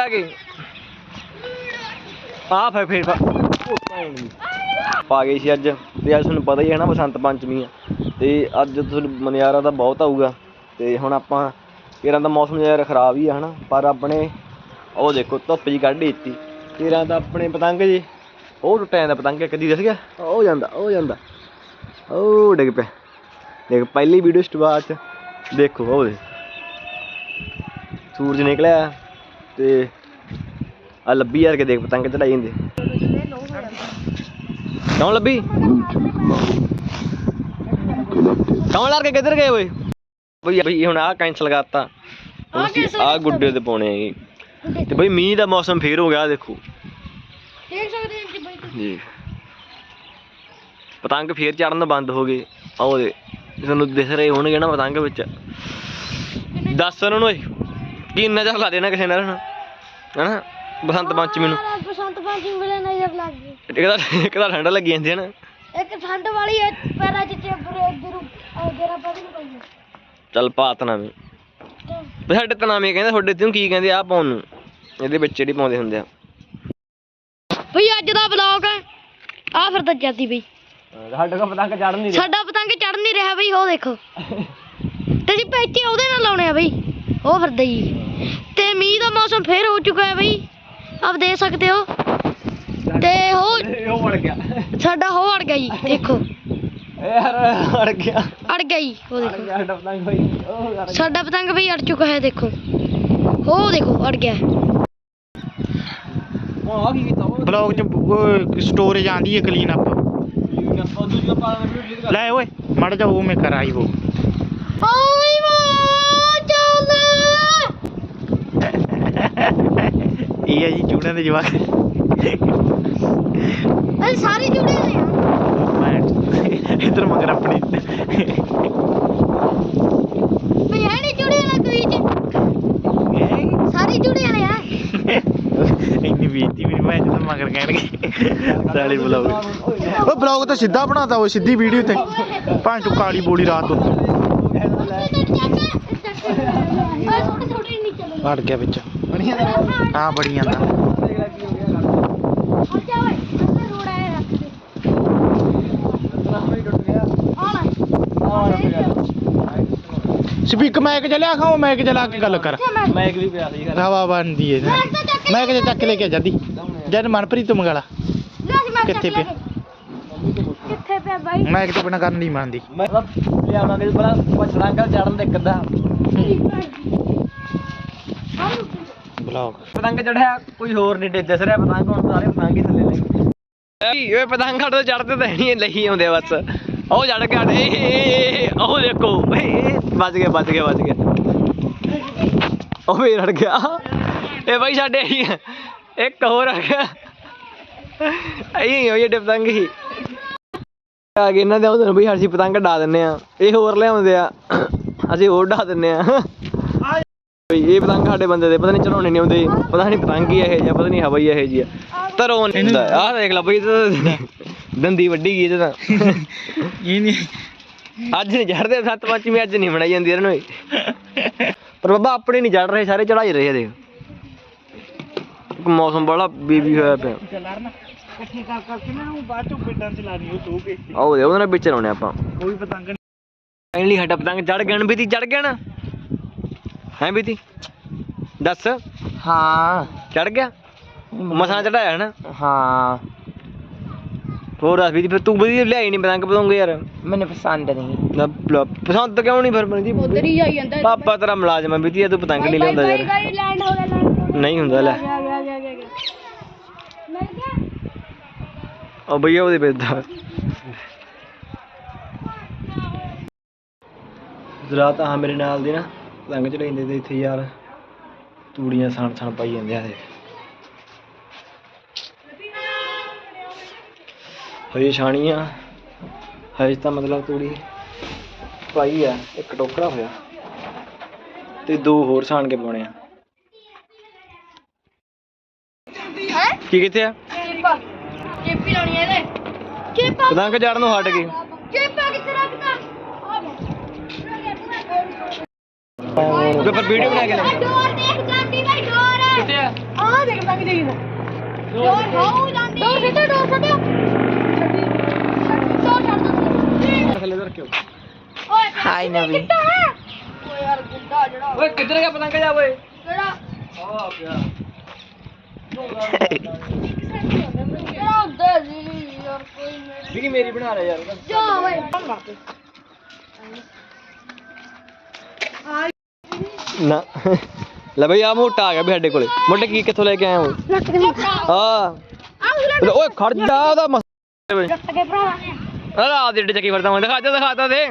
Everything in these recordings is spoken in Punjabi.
ਆ ਗਏ ਆ ਫੇਰ ਫੇਰ ਪਾ ਗਏ ਸੀ ਅੱਜ। ਤੇ ਅੱਜ ਤੁਹਾਨੂੰ ਪਤਾ ਹੀ ਹੈ ਨਾ ਬਸੰਤ ਪੰਚਮੀ ਆ। ਤੇ ਅੱਜ ਤੁਹਾਨੂੰ ਮਨਿਆਰਾ ਦਾ ਬਹੁਤ ਆਊਗਾ। ਤੇ ਹੁਣ ਆਪਾਂ ਕਿਰਾਂ ਦਾ ਮੌਸਮ ਯਾਰ ਖਰਾਬ ਹੀ ਆ, ਹਨਾ। ਪਰ ਆਪਣੇ ਉਹ ਦੇਖੋ, ਧੁੱਪ ਜੀ ਕੱਢ ਦਿੱਤੀ। ਕਿਰਾਂ ਦਾ ਆਪਣੇ ਪਤੰਗ ਜੀ। ਉਹ ਟੁੱਟਿਆ ਜਾਂਦਾ ਪਤੰਗ ਕਦੀ ਦਿਸ ਗਿਆ। ਉਹ ਜਾਂਦਾ ਉਹ ਜਾਂਦਾ। ਉਹ ਡਿੱਗ ਪਿਆ। ਦੇਖ, ਪਹਿਲੀ ਵੀਡੀਓ ਸਟਾਰਟ ਚ। ਦੇਖੋ, ਉਹ ਦੇਖ। ਸੂਰਜ ਨਿਕਲਿਆ। ਤੇ ਆ ਲੱਭੀ ਯਾਰ ਕੇ ਦੇਖ ਪਤੰਗ ਚੜਾਈ ਜਾਂਦੇ ਕੌਣ ਲੱਭੀ? ਕੌਣ ਲੜ ਕੇ ਕਿੱਧਰ ਗਏ ਓਏ? ਬਈ ਬਈ ਹੁਣ ਆਹ ਕੈਂਸਲ ਕਰਤਾ। ਆਹ ਗੁੱਡੇ ਤੇ ਪਾਉਣੇ ਹੈਗੇ। ਤੇ ਬਈ ਮੀਂਹ ਦਾ ਮੌਸਮ ਫੇਰ ਹੋ ਗਿਆ ਦੇਖੋ। ਦੇਖ ਸਕਦੇ ਹੋ ਜੀ ਬਈ ਜੀ। ਪਤੰਗ ਫੇਰ ਚੜਨ ਬੰਦ ਹੋ ਗਏ। ਆਹ ਉਹਦੇ ਤੁਹਾਨੂੰ ਦਿਖ ਰਹੇ ਹੋਣਗੇ ਨਾ ਪਤੰਗ ਵਿੱਚ। ਦੱਸ ਉਹਨਾਂ ਨੂੰ ਕੀ ਨਜ਼ਰ ਲਾ ਦੇਣਾ ਕਿਸੇ ਨਾਲ ਹਨਾ? ਬਸੰਤ ਪੰਚਮੀ ਨੂੰ। ਆਹ ਬਸੰਤ ਪੰਚਮੀ ਵੇਲੇ ਨਜ਼ਰ ਲੱਗ ਗਈ। ਇੱਕ ਤਾਂ ਇੱਕ ਤਾਂ ਠੰਡ ਲੱਗੀ ਜਾਂਦੀ ਹੈ ਨਾ। ਇੱਕ ਠੰਡ ਵਾਲੀ ਹੈ ਪੈਰਾਂ 'ਚ ਚੇਬਰ ਇਧਰ ਜਰਾ ਪਤਾ ਨਹੀਂ ਪਈ ਚੱਲ ਪਾ ਤਨਾਵੇਂ। ਤੇ ਸਾਡੇ ਤਨਾਵੇਂ ਕਹਿੰਦੇ ਤੁਹਾਡੇ ਤੈਨੂੰ ਕੀ ਕਹਿੰਦੇ ਆ ਪਾਉਣ ਨੂੰ? ਇਹਦੇ ਵਿੱਚ ਜਿਹੜੀ ਪਾਉਂਦੇ ਹੁੰਦੇ ਆ। ਬਈ ਅੱਜ ਦਾ ਵਲੌਗ ਆ ਫਿਰ ਤਾਂ ਜਾਂਦੀ ਬਈ। ਸਾਡੇ ਕੋਲ ਪਤੰਗ ਚੜ ਨਹੀਂ ਸਾਡਾ ਪਤੰਗ ਚੜ ਨਹੀਂ ਰਿਹਾ ਬਈ ਉਹ ਦੇਖੋ। ਤੇ ਜੀ ਪੈਚੇ ਉਹਦੇ ਨਾਲ ਲਾਉਣੇ ਆ ਬਈ। ਉਹ ਫਿਰਦਾ ਜੀ ਤੇ ਮੀਂਹ ਦਾ ਮੌਸਮ ਫੇਰ ਹੋ ਚੁੱਕਾ ਹੈ ਬਈ। ਆਪ ਦੇਖ ਸਕਦੇ ਹੋ। ਤੇ ਉਹ ਉਹ ਵੜ ਗਿਆ। ਸਾਡਾ ਹੋ ਅੜ ਗਿਆ ਜੀ ਦੇਖੋ। ਯਾਰ ਵੜ ਗਿਆ। ਅੜ ਗਿਆ ਜੀ ਉਹ ਦੇਖੋ। ਸਾਡਾ ਪਤੰਗ ਹੋਈ ਉਹ ਕਰ ਸਾਡਾ ਪਤੰਗ ਬਈ ਅੜ ਚੁੱਕਾ ਹੈ ਦੇਖੋ। ਉਹ ਦੇਖੋ ਅੜ ਗਿਆ। ਹੈ। ਉਹ ਆ ਕੀ ਕੀਤਾ ਉਹ ਬਲੌਗ ਚ ਸਟੋਰੇਜ ਆਂਦੀ ਹੈ ਕਲੀਨ ਅਪ ਦੂਜਾ ਪਾ ਵੀਡੀਓ ਲੈ ਓਏ ਮੜ ਜਾ ਉਹ ਮੈਂ ਕਰ ਆਈ ਉਹ ਓਏ ਮਾਂ ਚੱਲ ਇਹ ਹੈ ਜੀ ਚੂੜਿਆਂ ਦੇ ਜਵਾਕ। ਅਸੀਂ ਸਾਰੇ ਜੁੜੇ ਹੋਏ ਆ। ਮੈਂ ਇਧਰ ਮਗਰ ਆਪਣੀ। ਮੈਂ ਹੈ ਨਹੀਂ ਜੁੜੇ ਵਾਲਾ ਕੋਈ ਚ। ਸਾਰੇ ਜੁੜੇ ਵਾਲੇ ਆ। ਇੰਨੀ ਬੇਇੱਜ਼ਤੀ ਵੀ ਨਹੀਂ ਮੈਂ ਜਦੋਂ ਮਗਰ ਕਹਿਣਗੇ। ਸਾਲੀ ਬਲੌਗ। ਉਹ ਬਲੌਗ ਤਾਂ ਸਿੱਧਾ ਬਣਾਤਾ ਉਹ ਸਿੱਧੀ ਵੀਡੀਓ ਤੇ। ਭਾਂ ਚੁ ਕਾਲੀ ਬੋਲੀ ਰਾਤ ਚਲੋ ਅੜ ਗਿਆ ਵਿੱਚ ਹਾਂ ਬੜੀ ਜਾਂਦਾ ਅੱਛਾ ਓਏ ਅੰਦਰ ਰੋਡ ਆਇਆ ਰੱਖ ਦੇ। ਸਪੀਕ ਮੈਕ ਚ ਲਿਆ ਖਾਓ ਮੈਕ ਚ ਲਾ ਕੇ ਗੱਲ ਕਰ। ਅੱਛਾ ਮੈਂ ਮੈਂ ਇੱਕ ਵੀ ਪਿਆ ਸੀ ਘਰ ਹਵਾ ਬੰਦੀ ਹੈ ਮੈਂ ਤਾਂ ਚੱਕ ਲੈ ਕੇ ਜਾਂਦੀ। ਜਦ ਮਨਪ੍ਰੀਤ ਤੋਂ ਮੰਗਾ ਲਾ ਲੈ ਸੀ ਮੈਂ ਕਿੱਥੇ ਪਿਆ? ਕਿੱਥੇ ਪਿਆ ਬਾਈ? ਮੈਂ ਕਿਤੇ ਬਿਨਾ ਕਰਨ ਨਹੀਂ ਮੰਨਦੀ ਮੈਂ ਲਿਆਵਾਂਗੇ ਬੜਾ ਪਛੜਾਂ ਕਰ ਚੜਨ ਦੇ ਕਿੱਦਾਂ ਬਲੌਗ। ਪਤੰਗ ਚੜਿਆ ਕੋਈ ਹੋਰ ਨਹੀਂ ਡੇ ਦਿਸ ਰਿਹਾ ਪਤੰਗ ਹੁਣ ਸਾਰੇ ਪਤੰਗ ਹੀ ਥੱਲੇ ਲੱਗੇ। ਓਏ ਪਤੰਗ ਸਾਡੇ ਤੋਂ ਚੜਦੇ ਤਾਂ ਨਹੀਂ ਲਈ ਆਉਂਦੇ ਬਸ। ਉਹ ਚੜ ਗਿਆ ਏ, ਉਹ ਦੇਖੋ ਏ, ਬਚ ਗਿਆ ਬਚ ਗਿਆ ਬਚ ਗਿਆ। ਉਹ ਵੀ ਰੜ ਗਿਆ। ਇਹ ਬਾਈ ਸਾਡੇ। ਇੱਕ ਹੋਰ ਆ ਗਿਆ। ਅਈ ਹੋਈ ਡੇ ਪਤੰਗ ਹੀ। ਆ ਗਏ ਇਹਨਾਂ ਦੇ ਉਹਦੇ ਬਈ ਅਸੀਂ ਪਤੰਗ ਡਾ ਦਿੰਨੇ ਆ। ਇਹ ਹੋਰ ਲਿਆਉਂਦੇ ਆ। ਅਸੀਂ ਹੋਰ ਡਾ ਦਿੰਨੇ ਆ। ਇਹ ਪਤੰਗ ਸਾਡੇ ਬੰਦੇ ਦੇ ਪਤਾ ਨਹੀਂ ਚੜਾਉਣੇ ਨਹੀਂ ਆਉਂਦੇ ਪਤਾ ਨਹੀਂ ਪਤੰਗ ਹੀ ਇਹ ਜਿਹਾ ਪਤਾ ਨਹੀਂ ਹਵਾ ਹੀ ਇਹ ਜੀ ਆ। ਨਹੀਂ ਹੁੰਦਾ ਆਹ ਦੇਖ ਲੈ ਬਈ ਤਾਂ ਦੰਦੀ ਵੱਡੀ ਗਈ ਇਹ ਤਾਂ। ਇਹ ਨਹੀਂ। ਅੱਜ ਨਹੀਂ ਚੜਦੇ ਸੱਤ ਪੰਚਵੀਂ ਅੱਜ ਨਹੀਂ ਮਨਾਈ ਜਾਂਦੀ ਇਹਨਾਂ ਨੂੰ। ਪਰ ਬਾਬਾ ਆਪਣੇ ਨਹੀਂ ਚੜ ਰਹੇ ਸਾਰੇ ਚੜਾਈ ਰਹੇ ਇੱਕ ਮੌਸਮ ਬੜਾ ਬੀਬੀ ਹੋਇਆ ਪਿਆ। ਇਕੱਠੇ ਕਰ ਕਰਕੇ ਨਾ ਉਹ ਬਾਅਦ ਚੋਂ ਪਿੰਡਾਂ ਚ ਲਾਣੀ ਉਹ ਸੋ ਕੇ ਆਓ ਦੇ ਉਹਦੇ ਨਾਲ ਵਿੱਚ ਲਾਉਣੇ ਆਪਾਂ। ਕੋਈ ਪਤੰਗ ਫਾਈਨਲੀ ਸਾਡਾ ਪਤੰਗ ਚੜ ਗਿਆ ਨਾ ਬੀਤੀ ਚੜ ਗਿਆ ਨਾ। ਹੈ ਬੀਤੀ? ਦੱਸ। ਹਾਂ। ਚੜ ਗਿਆ? ਮਸਾਂ ਚੜਾਇਆ ਨਾ ਹਾਂ। ਹੋਰ ਦੱਸ ਬੀਤੀ ਫਿਰ ਤੂੰ ਬੀਤੀ ਲਿਆਈ ਨਹੀਂ ਪਤੰਗ ਪਤੰਗ ਯਾਰ? ਮੈਨੂੰ ਪਸੰਦ ਨਹੀਂ। ਨਾ ਲ- ਪਸੰਦ ਕਿਉਂ ਨਹੀਂ ਫਿਰ ਬਣੀ ਉਧਰ ਹੀ ਜਾਈ ਜਾਂਦਾ। ਪਾਪਾ ਤੇਰਾ ਮੁਲਾਜ਼ਮ ਹੈ ਬੀਤੀ ਤੂੰ ਪਤੰਗ ਨਹੀਂ ਲਿਆਉਂਦਾ ਯਾਰ। ਗਾਈ ਲੈਂਡ ਹੋ ਗਿਆ ਲੈਂਡ ਨਹੀਂ ਹੁੰਦਾ ਲੈ। ਗਿਆ ਗਿਆ ਗਿਆ ਗਿਆ ਮਿਲ ਗਿਆ ਉਹ ਭਈਆ ਉਹਦੇ ਵੇਚਦਾ ਜ਼ਰਾ ਤਾਂ ਮੇਰੇ ਨਾਲ ਦੇ ਨਾ। ਪਤੰਗ ਚੜਾਈਂਦੇ ਤੇ ਇੱਥੇ ਯਾਰ ਤੂੜੀਆਂ ਸਣ ਸਣ ਪਾਈ ਜਾਂਦੇ ਆ ਹਜੇ ਛਾਣੀਆਂ ਹਜੇ ਤਾਂ ਮਤਲਬ ਤੂੜੀ ਪਾਈ ਆ ਇੱਕ ਟੋਕਰਾ ਹੋਇਆ ਤੇ ਦੋ ਹੋਰ ਛਾਣ ਕੇ ਪਾਉਣੇ ਆ। ਕੀ ਕਿੱਥੇ ਆ? ਚੇਪਾ ਚੇਪੀ ਲਾਉਣੀ ਹੈ ਇਹਦੇ। ਚੇਪਾ ਪਤੰਗ ਚੜਨ ਨੂੰ ਹਟ ਗਈ। ਚੇਪਾ ਕਿੱਥੇ ਰੱਖਤਾ ਤੇ ਫਿਰ ਵੀਡੀਓ ਬਣਾ ਕੇ ਲੈ ਡੋਰ ਦੇਖ ਜਾਂਦੀ ਬਈ ਡੋਰ ਕਿੱਥੇ ਆ ਆ ਦੇਖ ਪਤੰਗ ਜੀ ਡੋਰ ਹੋ ਜਾਂਦੀ ਡੋਰ ਛੱਡੋ ਡੋਰ ਛੱਡੋ ਡੋਰ ਛੱਡ ਦੋ ਥੱਲੇ ਧਰ ਕੇ ਓਏ ਹਾਈ ਨਵੀਂ ਕਿੱਦਾਂ ਹੈ ਓਏ ਯਾਰ ਗੁੱਡਾ ਜਿਹੜਾ ਓਏ ਕਿੱਧਰ ਗਿਆ ਪਤੰਗ ਜਾ ਓਏ ਜਿਹੜਾ ਆ ਪਿਆ ਜਿਹੜਾ ਹੁੰਦਾ ਜੀ ਯਾਰ ਕੋਈ ਨਾ। ਲੈ ਬਈ ਆ ਮੋਟਾ ਆ ਗਿਆ ਵੀ ਸਾਡੇ ਕੋਲੇ। ਮੋਟੇ ਕੀ ਕਿੱਥੋਂ ਲੈ ਕੇ ਆਇਆ ਹੋ? ਲੱਟ ਕੇ ਹਾਂ ਓਏ ਖੜ ਜਾ ਉਹਦਾ ਮਸਲਾ ਬਈ ਲੱਟ ਕੇ ਭਰਾ। ਆ ਦੇ ਚੱਕੀ ਵਰਤਾ ਮੈਂ ਦਿਖਾ ਦੇ ਦਿਖਾਤਾ ਦੇ।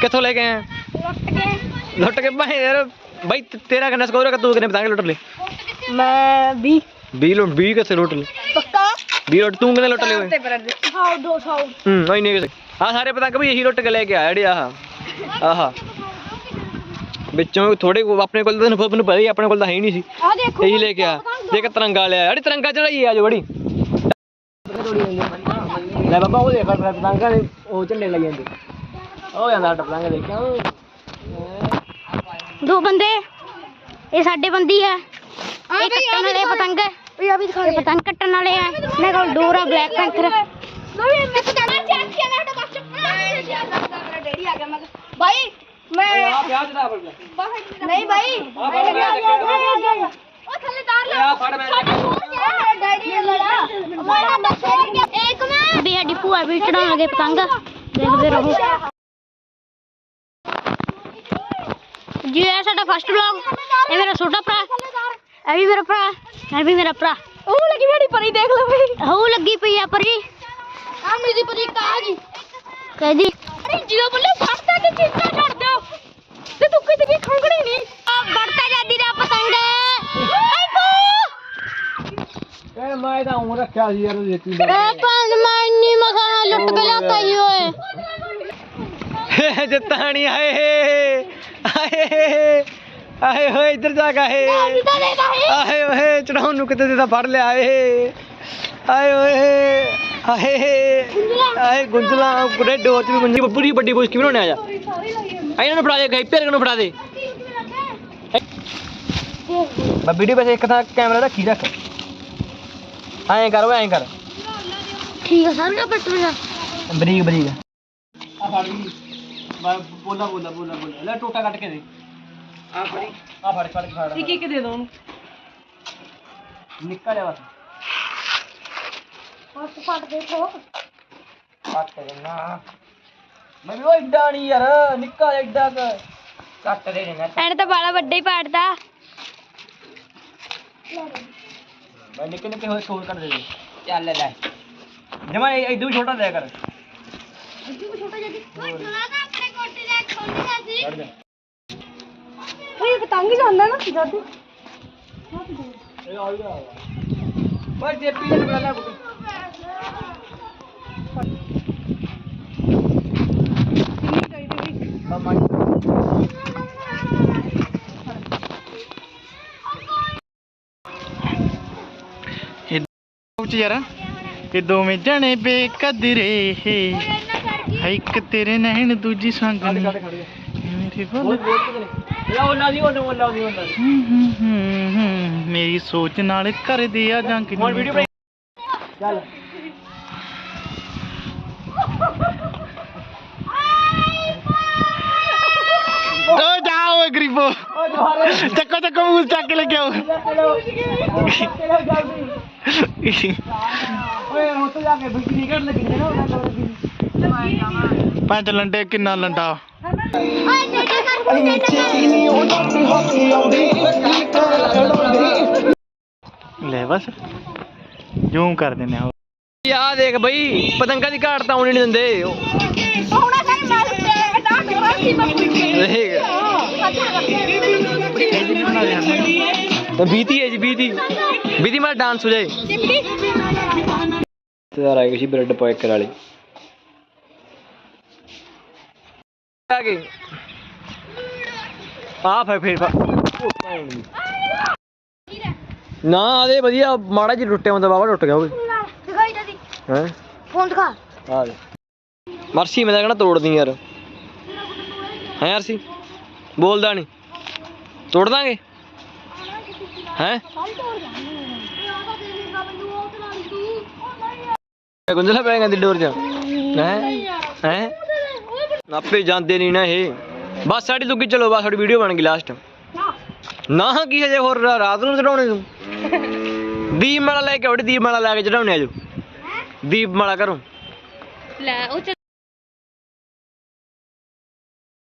ਕਿੱਥੋਂ ਲੈ ਕੇ ਆਇਆ ਲੱਟ ਕੇ। ਲੁੱਟ ਕੇ ਭਾਈ ਯਾਰ ਬਈ ਤੇਰਾ ਕਿੰਨਾ ਸਕੋਰ ਹੈ ਤੂੰ ਕਿੰਨੇ ਪਤੰਗ ਲੁੱਟ ਲਏ ਮੈਂ 20 20 ਲੁੱਟ 20 ਕਿੱਥੇ ਲੁੱਟ ਲਏ ਪੱਕਾ? 20 ਲੁੱਟ ਤੂੰ ਕਿੰਨੇ ਲੁੱਟ ਲਏ ਓਏ? ਹਾਂ 200 ਹੂੰ ਨਹੀਂ ਨਹੀਂ ਆ ਸਾਰੇ ਪਤੰਗ ਵੀ ਇਹੀ ਲੁੱਟ ਕੇ ਲੈ ਕੇ ਆਇਆ ਜਿਹੜੇ ਆਹ। ਆਹ। ਵਿੱਚੋਂ ਥੋੜੇ ਆਪਣੇ ਕੋਲ ਤਾਂ ਤੈਨੂੰ ਮੈਨੂੰ ਪਤਾ ਹੀ ਆਪਣੇ ਕੋਲ ਤਾਂ ਹੈ ਹੀ ਨਹੀਂ ਸੀ। ਆ ਦੇਖੋ ਇਹੀ ਲੈ ਕੇ ਆ। ਦੇਖ ਤਿਰੰਗਾ ਲਿਆ। ਅੜੀ ਤਿਰੰਗਾ ਚੜਾਈ ਆ ਜੋ ਬੜੀ। ਲੈ ਬਾਬਾ ਉਹ ਦੇਖ ਪਤੰਗਾਂ ਦੇ ਉਹ ਝੰਡੇ ਲੱਗ ਜਾਂਦੇ। ਉਹ ਜਾਂਦਾ ਪਤੰਗ ਦੇਖਿਆ। ਦੋ ਬੰਦੇ ਇਹ ਸਾਡੇ ਬੰਦੀ ਹੈ ਇਹ ਕੱਟਣ ਵਾਲੇ ਪਤੰਗ। ਇਹ ਆ ਵੀ ਦਿਖਾ ਦੇ। ਪਤੰਗ ਕੱਟਣ ਵਾਲੇ ਆ। ਮੇਰੇ ਕੋਲ ਡੋਰਾ ਬਲੈਕ ਪੈਂਥਰ ਮੈਂ ਡੈਡੀ ਆ ਗਿਆ ਭਾਈ ਮੈਂ ਵਿਆਹ ਚੜਾ ਫਿਰ ਨਹੀਂ ਭਾਈ ਆ ਫੜ ਉਹ ਥੱਲੇ ਤਾਰ ਆ ਫੜ ਮੈਂ। ਡੈਡੀ ਲੜਾ ਮੇਰਾ ਦੱਸੋ ਇੱਕ ਮੈਂ। ਵੀ ਸਾਡੀ ਭੂਆ ਵੀ ਚੜਾਉਣ ਲੱਗੇ ਪਤੰਗ। ਦੇਖਦੇ ਰਹੋ। ਜੀ ਇਹ ਸਾਡਾ ਫਸਟ ਵਲੌਗ ਇਹ ਮੇਰਾ ਛੋਟਾ ਭਰਾ। ਇਹ ਵੀ ਮੇਰਾ ਭਰਾ। ਇਹ ਵੀ ਮੇਰਾ ਭਰਾ। ਉਹ ਲੱਗੀ ਮੇਰੀ ਪਰੀ ਦੇਖ ਲਓ ਬਈ। ਉਹ ਲੱਗੀ ਪਈ ਆ ਪਰੀ। ਆ ਮੇਰੀ ਪਰੀ ਕਾ ਗਈ। ਕਹਦੀ ਅਰੇ ਜਿਉ ਬੋਲੇ ਫੜਦਾ ਤੇ ਤੂੰ ਕਿਤੇ ਵੀ ਖੰਗਣੀ ਨਹੀਂ। ਆ ਵੜਤਾ ਜਾਂਦੀ ਦਾ ਪਤੰਗ। ਆਈ ਪੋ। ਇਹ ਮੈਂ ਤਾਂ ਉਂ ਰੱਖਿਆ ਸੀ ਯਾਰ ਦੇਖੀ ਇਹ ਪੰਜ ਮੈਂ ਇੰਨੀ ਮਖਾਣਾ ਲੁੱਟ ਕੇ ਲਿਆਤਾ ਹੀ ਓਏ। ਜੱਤਾਣੀ ਆਏ ਆਏ ਆਏ ਹੋਏ ਇੱਧਰ ਜਾ ਕੇ ਆਏ। ਆਏ ਓਏ ਚੜਾਉਣ ਨੂੰ ਕਿਤੇ ਦਾ ਫੜ ਲਿਆ ਏ। ਆਏ ਓਏ ਆਏ ਆਏ ਗੁੰਜਲਾ ਕੁੜੇ ਡੋਰ ਚ ਵੀ ਗੁੰਜੀ ਪੂਰੀ ਵੱਡੀ ਬੁਸ਼ਕੀ ਬਣਾਉਣੇ ਆ ਜਾ। ਇਹਨਾਂ ਨੂੰ ਫੜਾ ਦੇ ਗਾਈ ਪੇਰ ਨੂੰ ਫੜਾ ਦੇ। ਮੈਂ ਵੀਡੀਓ ਵਿੱਚ ਇੱਕ ਥਾਂ ਕੈਮਰਾ ਰੱਖੀ ਰੱਖ। ਐਂ ਕਰ ਓਏ ਐਂ ਕਰ। ਠੀਕ ਆ ਸਾਰੀਆਂ ਪੱਟੀਆਂ ਬਰੀਕ ਬਰੀਕ। ਆ ਫੜ ਮੈਂ ਬੋਲਾ ਬੋਲਾ ਬੋਲਾ ਬੋਲਾ। ਲੈ ਟੋਟਾ ਕੱਟ ਕੇ ਦੇ। ਆ ਫੜੀ। ਆ ਫੜ ਫੜ ਫੜ। ਇੱਕ ਇੱਕ ਦੇ ਦੋ ਉਹਨੂੰ। ਨਿੱਕਾ ਜਿਹਾ ਬਸ। ਬਸ ਫੜ ਦੇ ਥੋ ਕੱਟ ਦੇਣਾ। ਮੈਂ ਵੀ ਉਹ ਏਡਾ ਨਹੀਂ ਯਾਰ ਨਿੱਕਾ ਜਿਹਾ ਏਡਾ ਕੁ। ਕੱਟ ਦੇ ਦੇਣਾ। ਐਨੇ ਤਾਂ ਬਾਲਾ ਵੱਡਾ ਹੀ ਪਾੜਦਾ। ਮੈਂ ਨਿੱਕੇ ਨਿੱਕੇ ਹੋਏ ਛੋੜ ਕੱਟ ਦੇ ਦੇ। ਚੱਲ ਲੈ। ਜਮਾ ਇਦੋਂ ਛੋਟਾ ਦਿਆ ਕਰ। ਛੋਟਾ ਜਿਹਾ ਥੋੜਾ ਆਪਣੇ ਕੋਟੇ ਦੇ ਖੋਲ੍ਹਿਆ ਸੀ ਕੱਢ ਦੇ। ਓਏ ਪਤੰਗ ਜਾਂਦਾ ਨਾ ਜਦ। ਇਹ ਆ ਗਿਆ। ਬਸ ਜੇਪੀ ਨੇ ਬਣਾ ਲਿਆ ਉੱਚ ਯਾਰ। ਕਿ ਦੋਵੇਂ ਜਣੇ ਬੇਕਦਰੇ ਹੈ ਇੱਕ ਤੇਰੇ ਨੈਣ ਦੂਜੀ ਸੰਗ ਨੀ। ਮੇਰੇ ਬੋਲ ਮੇਰੀ ਸੋਚ ਨਾਲ ਕਰਦੇ ਆ ਜੰਗ ਚੱਲ। ਓਏ ਗਰੀਬੋ। ਚੱਕੋ ਚੱਕੋ ਮੂਲ ਚੱਕ ਕੇ ਲੈ ਕੇ ਆਓ। ਓਏ ਹੁਣ ਤੋਂ ਜਾ ਕੇ ਬਿਜਲੀ ਕੱਢ ਲੱਗੀ ਨਾ ਉਹਨਾਂ ਕੋਲ ਪੰਜ ਲੰਡੇ ਕਿੰਨਾ ਲੰਡਾ? ਲੈ ਬਸ ਜੂਮ ਕਰ ਦਿੰਨੇ ਆ ਆ ਦੇਖ ਬਈ ਪਤੰਗਾਂ ਦੀ ਘਾਟ ਤਾਂ ਆਉਣੀ ਨਹੀਂ ਦਿੰਦੇ। ਉਹ ਸੋਹਣਾ ਕਰ ਮੈਂ ਤੇ ਨਾ ਜੋਰਾ ਸੀ ਮੈਂ ਦੇਖ ਬੀਤੀ ਹੈ ਜੀ ਬੀਤੀ। ਬੀਤੀ ਮਾਰ ਡਾਂਸ ਹੋ ਜਾਏ। ਤੇ ਆ ਗਈ ਸੀ ਬ੍ਰੈਡ ਪੋਇਕਰ ਵਾਲੀ। ਆ ਗਈ ਆ ਫੇਰ ਫੇਰ। ਨਾ ਆਦੇ ਵਧੀਆ ਮਾੜਾ ਜਿਹਾ ਟੁੱਟਿਆ ਹੁੰਦਾ ਬਾਬਾ ਟੁੱਟ ਗਿਆ ਹੋਵੇ। ਦਿਖਾਈ ਦਾਦੀ ਹੈ? ਫੋਨ ਦਿਖਾ ਆ ਦੇ। ਮਰਸੀ ਮੈਂ ਤਾਂ ਕਹਿਣਾ ਤੋੜਦੀ ਯਾਰ। ਹੈ ਅਰਸੀ ਬੋਲਦਾ ਨਹੀਂ। ਤੋੜ ਦਾਂਗੇ? ਹੈ? ਗੁੰਝਲਾ ਪੈ ਜਾਂਦੀ ਡੋਰ ਚ। ਹੈ? ਹੈ? ਆਪੇ ਜਾਂਦੇ ਨਹੀਂ ਨਾ ਇਹ। ਬਸ ਸਾਡੀ ਦੁੱਗੀ ਚਲੋ ਬਸ ਸਾਡੀ ਵੀਡੀਓ ਬਣ ਗਈ ਲਾਸਟ ਨਾ ਕੀ ਹਜੇ ਹੋਰ ਰਾਤ ਨੂੰ ਚੜਾਉਣੇ ਤੂੰ? ਦੀਪ ਮਾਲਾ ਲੈ ਕੇ ਆਉੜੀ ਦੀਪ ਮਾਲਾ ਲੈ ਕੇ ਚੜਾਉਣੇ ਆਜੋ ਦੀਪ ਮਾਲਾ ਕਰੋ ਲੈ ਉਹ